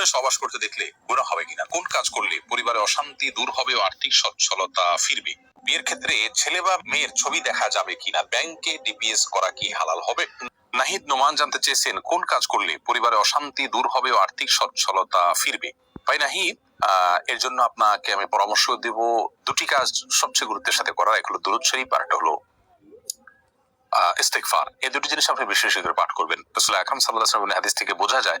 স্বপ্নে সবাস করতে দেখলে গুণা হবে কিনা? কোন কাজ করলে পরিবারে অশান্তি দূর হবে ও আর্থিক সচ্ছলতা ফিরবে? বিয়ের ক্ষেত্রে ছেলে বা মেয়ের ছবি দেখা যাবে কিনা? ব্যাংকে ডিপিএস করা কি হালাল হবে? নাহিদ নোমান জানতে চেয়েছেন কোন কাজ করলে পরিবারে অশান্তি দূর হবে ও আর্থিক সচ্ছলতা ফিরবে? ভাই নাহিদ এর জন্য আপনাকে আমি পরামর্শ দেব দুটি কাজ সবচেয়ে গুরুত্বের সাথে করা এক হলো দুরুদ শরীফ আর একটা হলো আহ, ইস্তেগফার। এই দুটি জিনিস আপনি বিশেষ করে পাঠ করবেন। রসুল আকরাম আলাইহি হাদিস থেকে বোঝা যায়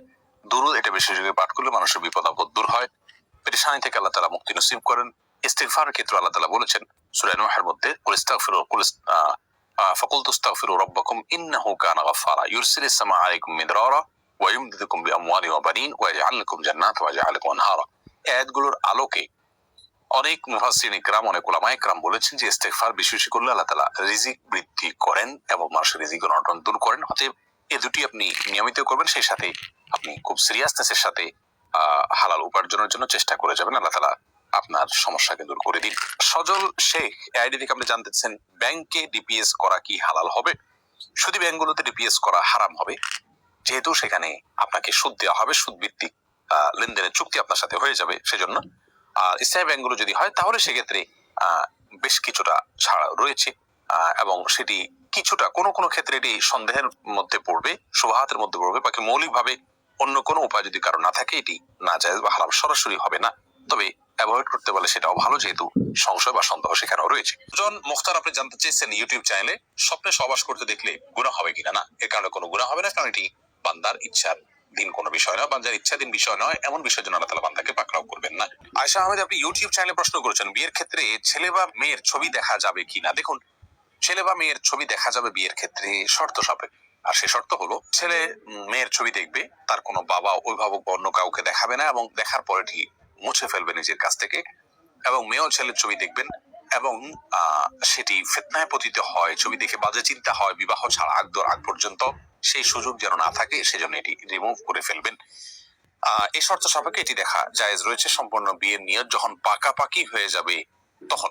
দুরুদ, এটা বিশেষভাবে পাঠ করলে মানুষের বিপদ আপদ দূর হয়। পেরেশানি থেকে আল্লাহ তালা মুক্তি নসিব করেন। ইস্তেকফারের ক্ষেত্রে আল্লাহ তালা বলেছেন সুরাই মধ্যে রব্বাকুম কানা আলাইকুম মিদরারা, ওয়া ইউমদিদুকুম ওয়া বানিন, ওয়া ইয়াজআলুকুম জান্নাত ওয়া ইয়াজআলুকুম আনহারা। আয়াতগুলোর আলোকে অনেক মুফাসসিরিন ইকরাম, অনেক উলামায়ে ইকরাম বলেছেন যে ইস্তেগফার বিশেষ আল্লাহ তাআলা রিজিক বৃদ্ধি করেন এবং মানুষের রিজিক অনটন দূর করেন। অতএব এ দুটি আপনি নিয়মিত করবেন, সেই সাথে আপনি খুব সিরিয়াসনেসের সাথে হালাল উপার্জনের জন্য চেষ্টা করে যাবেন। আল্লাহ তাআলা আপনার সমস্যাকে দূর করে দিন। সজল শেখ আইডি থেকে আপনি জানতেছেন, ব্যাংকে ডিপিএস করা কি হালাল হবে? শুধু ব্যাংকগুলোতে ডিপিএস করা হারাম হবে। যেহেতু সেখানে আপনাকে সুদ দেওয়া হবে সুদ ভিত্তিক লেনদেনের চুক্তি আপনার সাথে হয়ে যাবে সেজন্য। আর ইসলামী ব্যাংকগুলো যদি হয়, তাহলে সেক্ষেত্রে বেশ কিছুটা ছাড়া রয়েছে। এবং সেটি কিছুটা, কোনো কোনো ক্ষেত্রে এটি সন্দেহের মধ্যে পড়বে, শুভাহাতের মধ্যে পড়বে। বাকি মৌলিকভাবে অন্য কোনো উপায় যদি কারও না থাকে, এটি না যায় বা হারাম সরাসরি হবে না। তবে অ্যাভয়েড করতে পারলে সেটাও ভালো, যেহেতু সংশয় বা সন্দেহ সেখানেও রয়েছে। জন মুখতার, আপনি জানতে চেয়েছেন ইউটিউব চ্যানেলে স্বপ্নে সবাস করতে দেখলে গুণা হবে কিনা? না এর কারণে কোনো গুণা হবে না, কারণ এটি বান্দার ইচ্ছার দিন কোনো বিষয় নয়। বান্দার বিষয় নয়, এমন বিষয়ের জন্য আল্লাহ তালা বান্দাকে পাকড়াও করবেন না। আয়সা আহমেদ, আপনি ইউটিউব চ্যানেলে প্রশ্ন করেছেন, বিয়ের ক্ষেত্রে ছেলে বা মেয়ের ছবি দেখা যাবে কিনা? দেখুন, ছেলে বা মেয়ের ছবি দেখা যাবে বিয়ের ক্ষেত্রে শর্ত সাপেক্ষে। আর সে শর্ত হলো, ছেলে মেয়ের ছবি দেখবে, তার কোনো বাবা, অভিভাবক বা অন্য কাউকে দেখাবে না এবং দেখার পরে এটি মুছে ফেলবে নিজের কাছ থেকে এবং মেয়েও ছেলের ছবি দেখবেন এবং সেটি ফেতনায় পতিত হয়, ছবি দেখে বাজে চিন্তা হয়, বিবাহ ছাড়া আগ দর আগ পর্যন্ত সেই সুযোগ যেন না থাকে, সেজন্য এটি রিমুভ করে ফেলবেন। এই শর্ত সাপেক্ষে এটি দেখা জায়েজ রয়েছে, সম্পূর্ণ বিয়ের নিয়ত যখন পাকাপাকি হয়ে যাবে, তখন